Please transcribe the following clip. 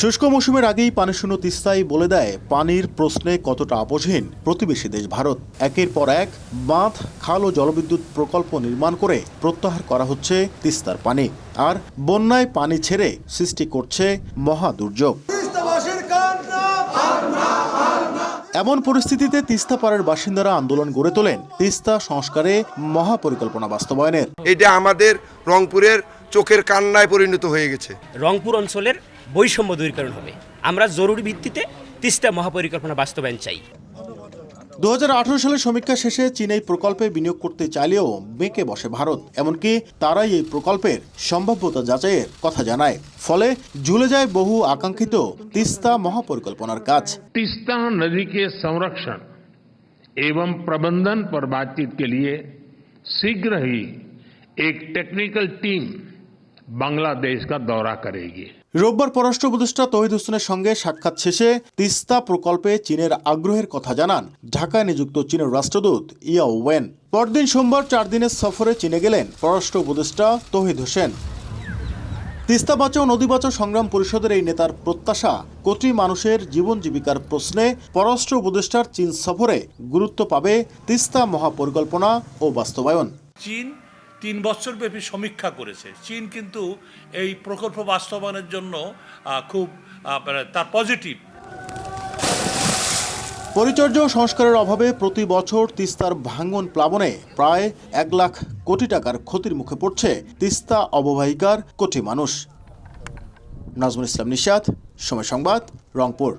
শুষ্ক মৌসুমের আগেই পানিশূন্য তিস্তাই বলে দেয় পানির প্রশ্নে কতটা আপোষহীন প্রতিবেশী দেশ ভারত। একের পর এক বাঁধ খাল ও জলবিদ্যুৎ প্রকল্প নির্মাণ করে প্রত্যাহার করা হচ্ছে তিস্তার পানি। আর বন্যায় পানি ছেড়ে সৃষ্টি করছে মহা দুর্যোগ এমন পরিস্থিতিতে তিস্তা পাড়ের বাসিন্দারা আন্দোলন গড়ে তোলেন। তিস্তা সংস্কারে মহাপরিকল্পনা বাস্তবায়নের। এটা আমাদের রংপুরের চোখের কান্নায় পরিণত হয়ে গেছে রংপুর অঞ্চলের বৈষম্য দূরীকরণ হবে আমরা জরুরি ভিত্তিতে তিস্তা মহাপরিকল্পনা বাস্তবায়ন চাই দু সালের সমীক্ষা শেষে চীন এই প্রকল্পে বিনিয়োগ করতে চাইলেও বেঁকে বসে ভারত এমনকি তারাই এই প্রকল্পের সম্ভাব্যতা যাচাইয়ের কথা জানায় ফলে ঝুলে যায় বহু আকাঙ্ক্ষিত তিস্তা মহাপরিকল্পনার কাজ तीस्ता नदी के संरक्षण एवं प्रबंधन पर बातचीत के लिए शीघ्र ही एक टेक्निकल टीम বাংলাদেশ কা দৌরা করেগি। রোববার পররাষ্ট্র উপদেষ্টা তহিদ হোসেনের সঙ্গে সাক্ষাৎ শেষে তিস্তা প্রকল্পে চীনের আগ্রহের কথা জানান ঢাকায় নিযুক্ত চীনের রাষ্ট্রদূত ইয়া ওয়েন। পরদিন সোমবার চার দিনের সফরে চীনে গেলেন পররাষ্ট্র উপদেষ্টা তহিদ হোসেন। তিস্তা বাঁচাও নদী বাঁচাও সংগ্রাম পরিষদের এই নেতার প্রত্যাশা কোটি মানুষের জীবন জীবিকার প্রশ্নে পররাষ্ট্র উপদেষ্টার চীন সফরে গুরুত্ব পাবে তিস্তা মহাপরিকল্পনা ও বাস্তবায়ন। চীন তিন বছরব্যাপী সমীক্ষা করেছে। চীন কিন্তু এই প্রকল্প বাস্তবায়নের জন্য খুব মানে তার পজিটিভ পরিচর্যা সংস্কারের অভাবে প্রতি বছর তিস্তার ভাঙন প্লাবনে প্রায় এক লাখ কোটি টাকার ক্ষতির মুখে পড়ছে তিস্তা অববাহিকার কোটি মানুষ। নাজমুল ইসলাম নিশাত, সময় সংবাদ, রংপুর।